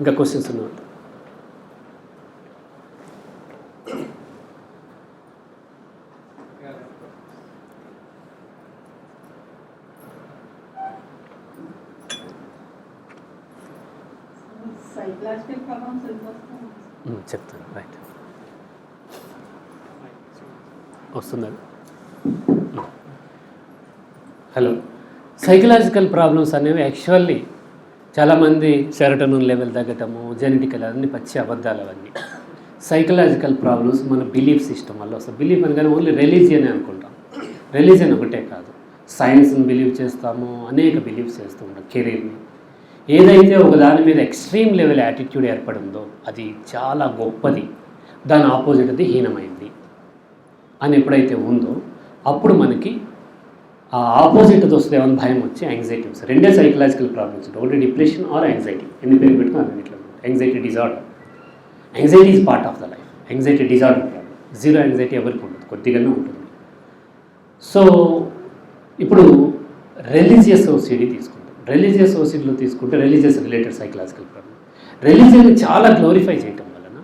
ఇంకా క్వశ్చన్స్ ఉన్నాయి? చెప్తాను రైట్ వస్తుందా హలో. సైకలాజికల్ ప్రాబ్లమ్స్ అనేవి యాక్చువల్లీ చాలామంది సెరటోనిన్ లెవెల్ తగ్గటము జెనెటికల్ అన్ని పచ్చి అబద్ధాలు అవన్నీ సైకలాజికల్ ప్రాబ్లమ్స్ మన బిలీఫ్ సిస్టమ్ వల్ల వస్తాయి. బిలీఫ్ అనగానే ఓన్లీ రిలీజియన్ అనుకుంటాం. రిలీజియన్ ఒకటే కాదు. సైన్స్ని బిలీవ్ చేస్తాము అనేక బిలీఫ్స్ చేస్తూ ఉంటాం కెరీర్ని. ఏదైతే ఒక దాని మీద ఎక్స్ట్రీమ్ లెవెల్ యాటిట్యూడ్ ఏర్పడిందో అది చాలా గొప్పది. దాని ఆపోజిట్ అది హీనమైంది అని ఎప్పుడైతే ఉందో అప్పుడు మనకి ఆ ఆపోజిట్ వస్తుంది ఏమైనా భయం వచ్చి యాంగ్జైటీ వస్తుంది. రెండే సైకలాజికల్ ప్రాబ్లమ్స్ ఉంటాయి. ఒకటి డిప్రెషన్ ఆర్ యాంగ్జైటీ ఎన్ని పేరు పెట్టుకుని ఇట్లా anxiety disorder anxiety is part of the life anxiety disorder problem zero anxiety ఎవరికి ఉండదు. కొద్దిగానే ఉంటుంది. సో ఇప్పుడు రిలీజియస్ ఓసిడీ తీసుకుంటాం రిలీజియస్ ఓసిడీలో తీసుకుంటే రిలీజియస్ రిలేటెడ్ సైకలాజికల్ ప్రాబ్లం రిలీజియన్ని చాలా గ్లోరిఫై చేయటం వలన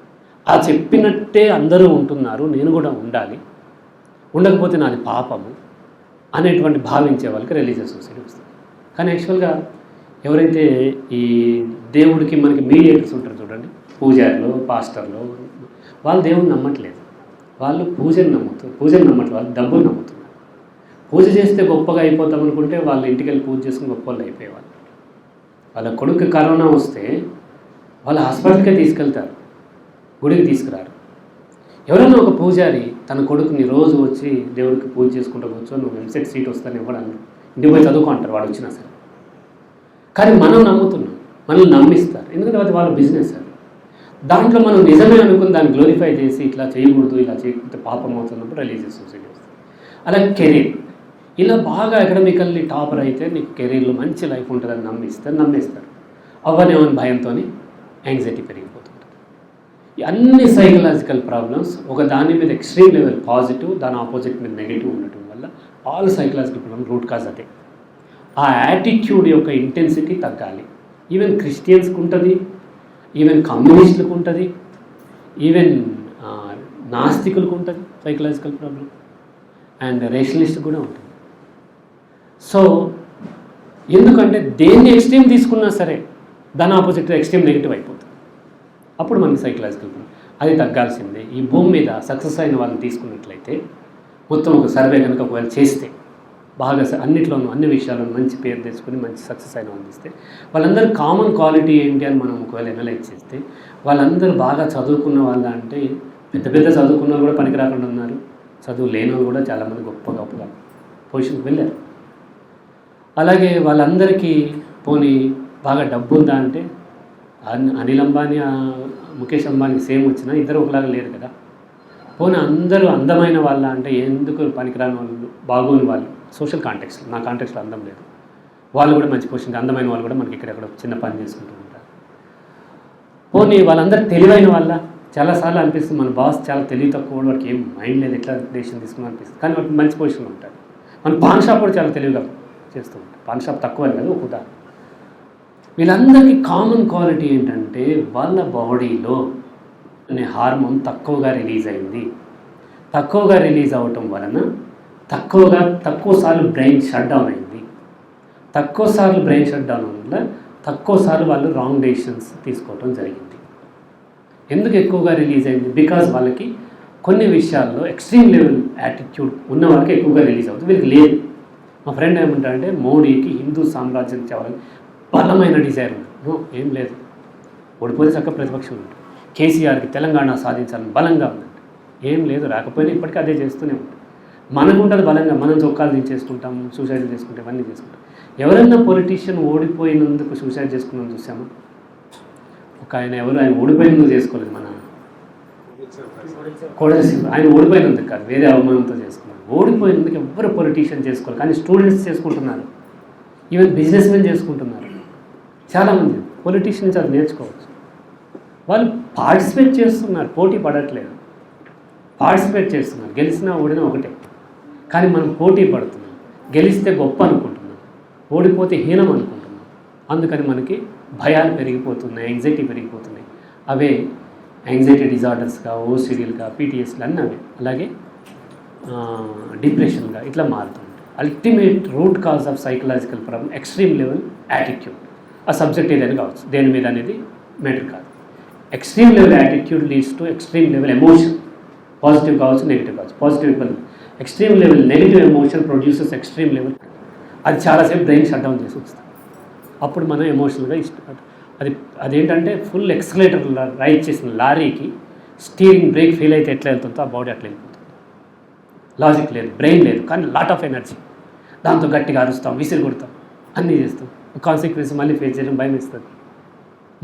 ఆ చెప్పినట్టే అందరూ ఉంటున్నారు. నేను కూడా ఉండాలి. ఉండకపోతే నాది పాపము. అనేటువంటి భావించే వాళ్ళకి రిలీజియస్ సొసైటీ వస్తుంది. కానీ యాక్చువల్గా ఎవరైతే ఈ దేవుడికి మనకి మీడియేటర్స్ ఉంటారు చూడండి పూజారులు పాస్టర్లు వాళ్ళు దేవుడిని నమ్మట్లేదు. వాళ్ళు పూజను నమ్ముతారు పూజను నమ్మట్లేదు వాళ్ళు డబ్బులు నమ్ముతున్నారు. పూజ చేస్తే గొప్పగా అయిపోతాం అనుకుంటే వాళ్ళ ఇంటికి వెళ్ళి పూజ చేసుకుని గొప్ప వాళ్ళు అయిపోయేవాళ్ళు. వాళ్ళ కొడుకు కరోనా వస్తే వాళ్ళ హాస్పిటల్కే తీసుకెళ్తారు గుడికి తీసుకురారు. ఎవరైనా ఒక పూజారి తన కొడుకుని రోజు వచ్చి దేవుడికి పూజ చేసుకుంటూ కూర్చో నువ్వు ఎంసెట్ సీట్ వస్తాను ఇవ్వడానికి ఇంటికి పోయి చదువుకో అంటారు వాడు వచ్చినా సరే. కానీ మనం నమ్ముతున్నాం మనల్ని నమ్మిస్తారు. ఎందుకంటే అది వాళ్ళ బిజినెస్ అది. దాంట్లో మనం నిజమే అనుకుని దాన్ని గ్లోరిఫై చేసి ఇట్లా చేయకూడదు ఇలా చేయకపోతే పాపం అవుతున్నప్పుడు రిలీజియస్ సొసైటీ వస్తుంది అలాగే కెరీర్. ఇలా బాగా అకాడమికల్లీ టాపర్ అయితే నీకు కెరీర్లో మంచి లైఫ్ ఉంటుందని నమ్మిస్తారు. నమ్మేస్తారు అవ్వనేమని భయంతో యాంగ్జైటీ పెరిగిపోతుంది. అన్ని సైకలాజికల్ ప్రాబ్లమ్స్ ఒక దాని మీద ఎక్స్ట్రీమ్ లెవెల్ పాజిటివ్ దాని ఆపోజిట్ మీద నెగిటివ్ ఉండటం వల్ల all psychological problem root cause అదే. ఆ యాటిట్యూడ్ యొక్క ఇంటెన్సిటీ తగ్గాలి. ఈవెన్ క్రిస్టియన్స్కి ఉంటుంది ఈవెన్ కమ్యూనిస్టులకు ఉంటుంది ఈవెన్ నాస్తికులకు ఉంటుంది సైకలాజికల్ ప్రాబ్లం అండ్ రేషనలిస్ట్ కూడా ఉంటుంది. సో ఎందుకంటే దేన్ని ఎక్స్ట్రీమ్ తీసుకున్నా సరే దాని ఆపోజిట్ ఎక్స్ట్రీమ్ నెగిటివ్ అయిపోతుంది. అప్పుడు మనకి సైకలాజికల్ అది తగ్గాల్సిందే. ఈ భూమి మీద సక్సెస్ అయిన వాళ్ళని తీసుకున్నట్లయితే మొత్తం ఒక సర్వే కనుక ఒకవేళ చేస్తే బాగా స- అన్నిట్లోనూ అన్ని విషయాలను మంచి పేరు తెచ్చుకొని మంచి సక్సెస్ అయిన అందిస్తే వాళ్ళందరూ కామన్ క్వాలిటీ ఏంటి అని మనం ఒకవేళ ఎనలైజ్ చేస్తే వాళ్ళందరూ బాగా చదువుకున్న వాళ్ళ అంటే పెద్ద పెద్ద చదువుకున్న వాళ్ళు కూడా పనికి రాకుండా ఉన్నారు. చదువు లేని వాళ్ళు కూడా చాలామంది గొప్ప గొప్పగా పొజిషన్కి వెళ్ళారు. అలాగే వాళ్ళందరికీ పోనీ బాగా డబ్బు ఉందా అంటే అనిల్ అంబానీ ముఖేష్ అంబానీ సేమ్ వచ్చినా ఇద్దరు ఒకలాగా లేరు కదా. పోనీ అందరూ అందమైన వాళ్ళ అంటే ఎందుకు పనికిరాని వాళ్ళు బాగోని వాళ్ళు? సోషల్ కాంటెక్స్ట్ నా కాంటెక్స్లో అందం లేదు. వాళ్ళు కూడా మంచి పొజిషన్ అందమైన వాళ్ళు కూడా మనకి ఇక్కడ చిన్న పని చేసుకుంటూ ఉంటారు. పోనీ వాళ్ళందరూ తెలివైన వాళ్ళ? చాలాసార్లు అనిపిస్తుంది మన బాస్ చాలా తెలివి తక్కువ వాడికి ఏం మైండ్ లేదు ఎట్లా డెసిషన్ తీసుకుని అనిపిస్తుంది. కానీ వాడికి మంచి పొజిషన్లో ఉంటాడు. మన పాన్ షాప్ కూడా చాలా తెలివిగా చేస్తూ ఉంటాడు. పాన్ షాప్ తక్కువ లేదు ఒక ఉదాహరణ. వీళ్ళందరికీ కామన్ క్వాలిటీ ఏంటంటే వాళ్ళ బాడీలో అనే హార్మోన్ తక్కువగా రిలీజ్ అయింది. తక్కువగా రిలీజ్ అవ్వటం వలన తక్కువగా తక్కువసార్లు బ్రెయిన్ షట్ డౌన్ అయింది. తక్కువసార్లు బ్రెయిన్ షట్ డౌన్ వల్ల తక్కువసార్లు వాళ్ళు రాంగ్ డెసిషన్స్ తీసుకోవటం జరిగింది. ఎందుకు ఎక్కువగా రిలీజ్ అయింది? బికాజ్ వాళ్ళకి కొన్ని విషయాల్లో ఎక్స్ట్రీమ్ లెవెల్ యాటిట్యూడ్ ఉన్న వాళ్ళకి ఎక్కువగా రిలీజ్ అవుతుంది. వీళ్ళకి లేదు. మా ఫ్రెండ్ ఏమంటారంటే మోడీకి హిందూ సామ్రాజ్యం చేయాలని బలమైన డిజైర్ ఉంది. ఏం లేదు. ఓడిపోతే చక్క ప్రతిపక్షం ఉంది. కేసీఆర్కి తెలంగాణ సాధించాలని బలంగా ఉందండి ఏం లేదు రాకపోయినా ఇప్పటికీ అదే చేస్తూనే ఉంటాం మనకు ఉంటుంది బలంగా మనం చొక్కాలు దించేసుకుంటాం సూసైడ్ చేసుకుంటాం ఇవన్నీ చేసుకుంటాం. ఎవరైనా పొలిటీషియన్ ఓడిపోయినందుకు సూసైడ్ చేసుకున్నాం చూసాము? ఒక ఆయన ఎవరు? ఆయన ఓడిపోయినందుకు చేసుకోలేదు మన కోడలిసింది ఆయన ఓడిపోయినందుకు కాదు వేరే అవమానంతో చేసుకున్నారు. ఓడిపోయినందుకు ఎవరు పొలిటీషియన్ చేసుకోవాలి కానీ స్టూడెంట్స్ చేసుకుంటున్నారు. ఈవెన్ బిజినెస్ మెన్ చేసుకుంటున్నారు. చాలామంది పొలిటీషియన్స్ అది నేర్చుకోవచ్చు. వాళ్ళు పార్టిసిపేట్ చేస్తున్నారు పోటీ పడట్లేదు. పార్టిసిపేట్ చేస్తున్నారు గెలిచినా ఓడినా ఒకటే. కానీ మనం పోటీ పడుతున్నాం గెలిస్తే గొప్ప అనుకుంటున్నాం ఓడిపోతే హీనం అనుకుంటున్నాం. అందుకని మనకి భయాలు పెరిగిపోతున్నాయి యాంగ్జైటీ పెరిగిపోతున్నాయి. అవే యాంగ్జైటీ డిజార్డర్స్గా ఓసిడియల్గా పీటీఎస్లు అన్నీ అవే. అలాగే డిప్రెషన్గా ఇట్లా మారుతుంటాయి ultimate root cause of psychological problem extreme level attitude ఆ సబ్జెక్ట్ ఏదైనా కావచ్చు. దేని మీద అనేది మ్యాటర్ కాదు. Extreme level attitude leads to extreme level emotion positive కావచ్చు నెగిటివ్ కావచ్చు. పాజిటివ్ ఇబ్బంది. Extreme level negative emotion produces extreme level అది చాలాసేపు బ్రెయిన్ షట్ డౌన్ చేసి వస్తుంది. అప్పుడు మనం ఎమోషనల్గా ఇష్టం అది అదేంటంటే ఫుల్ ఎక్సలేటర్ రైడ్ చేసిన లారీకి స్టీరింగ్ బ్రేక్ ఫెయిల్ అయితే ఎట్లా వెళ్తుందో ఆ బాడీ అట్లా వెళ్ళిపోతుంది. లాజిక్ లేదు బ్రెయిన్ లేదు కానీ లాట్ ఆఫ్ ఎనర్జీ దాంతో గట్టిగా అరుస్తాం విసిరి కొడతాం అన్నీ చేస్తాం. కాన్సిక్వెన్స్ మళ్ళీ ఫేస్ చేయడం భయం ఇస్తుంది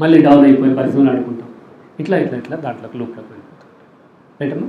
మళ్ళీ డౌన్ అయిపోయి పరిస్థితులు ఆడుకుంటాం. ఇట్లా ఇట్లా ఇట్లా దాంట్లోకి లూప్లోకి వెళ్ళిపోతాం. రైట్ అమ్మా?